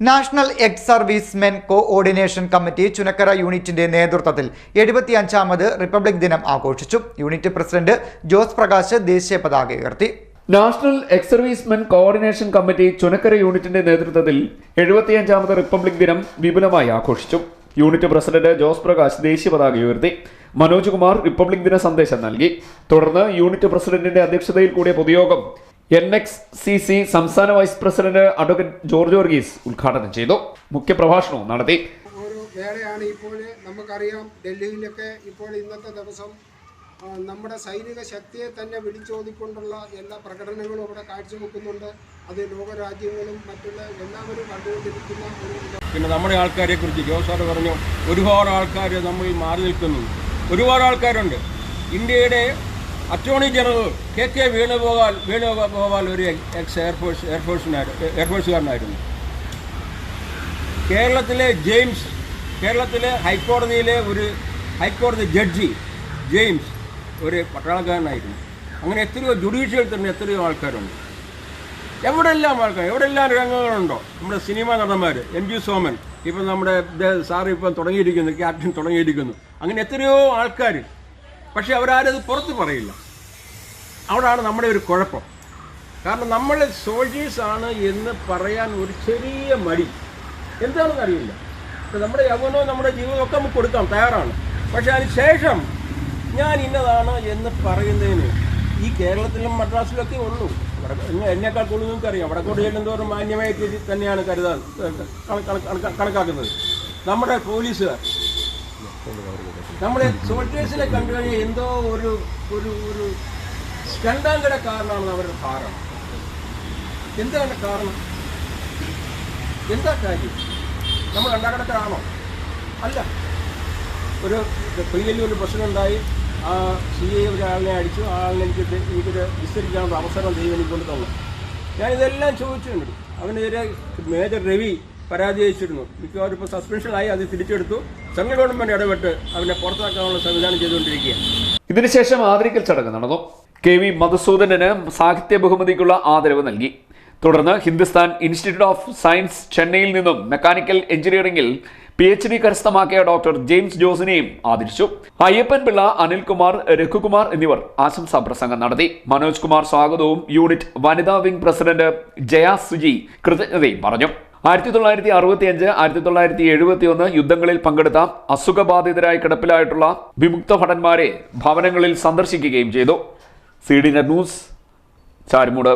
National ex service men coordination committee Chunakkara യൂണിറ്റിന്റെ നേതൃത്വത്തിൽ എഴുപത്തിയഞ്ചാമത് republic ദിനം ആഘോഷിച്ചു. യൂണിറ്റ് പ്രസിഡന്റ് ജോസ് പ്രകാശ് ദേശീയ പതാക ഉയർത്തി. National ex service men coordination committee Chunakkara യൂണിറ്റിന്റെ നേതൃത്വത്തിൽ എഴുപത്തിയഞ്ചാമത് റിപ്പബ്ലിക് ദിനം വിപുലമായി ആഘോഷിച്ചു. യൂണിറ്റ് പ്രസിഡന്റ് ജോസ് പ്രകാശ് ദേശീയ പതാക ഉയർത്തി. മനോജ് കുമാർ റിപ്പബ്ലിക് ദിന സന്ദേശം നൽകി. തുടർന്ന് യൂണിറ്റ് പ്രസിഡന്റിന്റെ അധ്യക്ഷതയിൽ കൂടിയ പൊതുയോഗം എൻ എക്സ് സി സി സംസ്ഥാന vice president advocate George Varghese ഉദ്ഘാടനം ചെയ്തു. മുഖ്യപ്രഭാഷണവും നടത്തി. ഒരു വേളയാണ് ഇപ്പോൾ നമുക്കറിയാം ഡൽഹിയിലൊക്കെ ഇപ്പോൾ ഇന്നത്തെ ദിവസം നമ്മുടെ സൈനിക ശക്തിയെ തന്നെ വിളിച്ചോതിക്കൊണ്ടുള്ള എല്ലാ പ്രകടനങ്ങളും അവിടെ കാഴ്ചവെക്കുന്നുണ്ട്. അത് ലോകരാജ്യങ്ങളും മറ്റുള്ള എല്ലാവരും കണ്ടുകൊണ്ടിരിക്കുന്ന ഒരു പിന്നെ നമ്മുടെ ആൾക്കാരെ കുറിച്ച് ജോസാർ പറഞ്ഞു ഒരുപാട് ആൾക്കാർ നമ്മൾ മാറി നിൽക്കുന്നു. ഒരുപാട് ആൾക്കാരുണ്ട്. ഇന്ത്യയുടെ attorney general K K Venugopal Venugopal ഒരു എക്സ് എയർഫോഴ്സ് എയർഫോഴ്സിനായിരുന്നു എയർഫോഴ്സുകാരനായിരുന്നു കേരളത്തിലെ ജെയിംസ് കേരളത്തിലെ ഹൈക്കോടതിയിലെ ഒരു ഹൈക്കോടതി ജഡ്ജി ജെയിംസ് ഒരു പട്ടാളക്കാരനായിരുന്നു. അങ്ങനെ എത്രയോ ജുഡീഷ്യൽ തന്നെ എത്രയോ ആൾക്കാരുണ്ട്. എവിടെല്ലാം ആൾക്കാർ എവിടെല്ലാം രംഗങ്ങളുണ്ടോ? നമ്മുടെ സിനിമ നടന്മാർ എം ജി സോമൻ ഇപ്പം നമ്മുടെ സാർ ഇപ്പം തുടങ്ങിയിരിക്കുന്നു ക്യാപ്റ്റൻ തുടങ്ങിയിരിക്കുന്നു. അങ്ങനെ എത്രയോ ആൾക്കാർ പക്ഷെ അവരാരത് പുറത്ത് പറയില്ല. അവിടാണ് നമ്മുടെ ഒരു കുഴപ്പം. കാരണം നമ്മൾ സോൾജേഴ്സ് ആണ് എന്ന് പറയാൻ ഒരു ചെറിയ മടി. എന്താണെന്ന് അറിയില്ല. നമ്മുടെ യൗവനവും നമ്മുടെ ജീവനോ ഒക്കെ നമുക്ക് കൊടുക്കാം തയ്യാറാണ്. പക്ഷെ അതിന് ശേഷം ഞാൻ ഇന്നതാണ് എന്ന് പറയുന്നതിന് ഈ കേരളത്തിലും മദ്രാസിലൊക്കെ ഉള്ളൂ. എന്നെക്കാൾ കൂടുതൽ നിങ്ങൾക്ക് അറിയാം വടക്കോട്ട് ചെല്ലുന്നതോറും മാന്യമായ തന്നെയാണ് കരുതാൻ കണ- കണ- കണ- കണക്കാക്കുന്നത്. നമ്മുടെ പോലീസുകാർ. നമ്മുടെ സോൾട്ടേഴ്സിനെ കണ്ടു കഴിഞ്ഞാൽ എന്തോ ഒരു ഒരു ഒരു രണ്ടാം കാരണമാണ് അവരുടെ ഭാരം. എന്താണ് കാരണം? എന്താ കാര്യം? നമ്മൾ രണ്ടാം അല്ല. ഒരു പ്രിയലി ഒരു പ്രശ്നമുണ്ടായി. ആ സി ഐ ഒരാളിനെ അടിച്ചു. ആ ആളിനെ എനിക്ക് എനിക്കൊരു വിസ്തരിക്കാനുള്ള അവസരം ദൈവം എനിക്ക് കൊണ്ട് തന്നു. ഞാൻ ഇതെല്ലാം ചോദിച്ചിട്ടുണ്ട്. അവനെതിരെ മേജർ രവി പരാതി അയച്ചിരുന്നു മിക്കവാറും ഇപ്പോൾ സസ്പെൻഷനായി അത് തിരിച്ചെടുത്തു. സെൻട്രൽ ഗവൺമെന്റ് ഇടപെട്ട് അവനെ പുറത്താക്കാനുള്ള സംവിധാനം ചെയ്തുകൊണ്ടിരിക്കുകയാണ്. ഇതിനുശേഷം ആദരിക്കൽ ചടങ്ങ് നടന്നു. കെ വി മധുസൂദനന് സാഹിത്യ ബഹുമതിക്കുള്ള ആദരവ് നൽകി. തുടർന്ന് ഹിന്ദുസ്ഥാൻ ഇൻസ്റ്റിറ്റ്യൂട്ട് ഓഫ് സയൻസ് ചെന്നൈയിൽ നിന്നും മെക്കാനിക്കൽ എഞ്ചിനീയറിംഗിൽ പി എച്ച് ഡി കരസ്ഥമാക്കിയ ഡോക്ടർ ജെയിംസ് ജോസിനെയും ആദരിച്ചു. അയ്യപ്പൻ പിള്ള അനിൽകുമാർ രഘുകുമാർ എന്നിവർ ആശംസാ പ്രസംഗം നടത്തി. മനോജ് കുമാർ സ്വാഗതവും യൂണിറ്റ് വനിതാ വിംഗ് പ്രസിഡന്റ് ജയ സുജി കൃതജ്ഞതയും പറഞ്ഞു. ആയിരത്തി തൊള്ളായിരത്തി അറുപത്തി അഞ്ച് ആയിരത്തി തൊള്ളായിരത്തി എഴുപത്തി ഒന്ന് യുദ്ധങ്ങളിൽ പങ്കെടുത്ത അസുഖബാധിതരായി കിടപ്പിലായിട്ടുള്ള വിമുക്ത ഭടന്മാരെ ഭവനങ്ങളിൽ സന്ദർശിക്കുകയും ചെയ്തു. C D net news Charummood.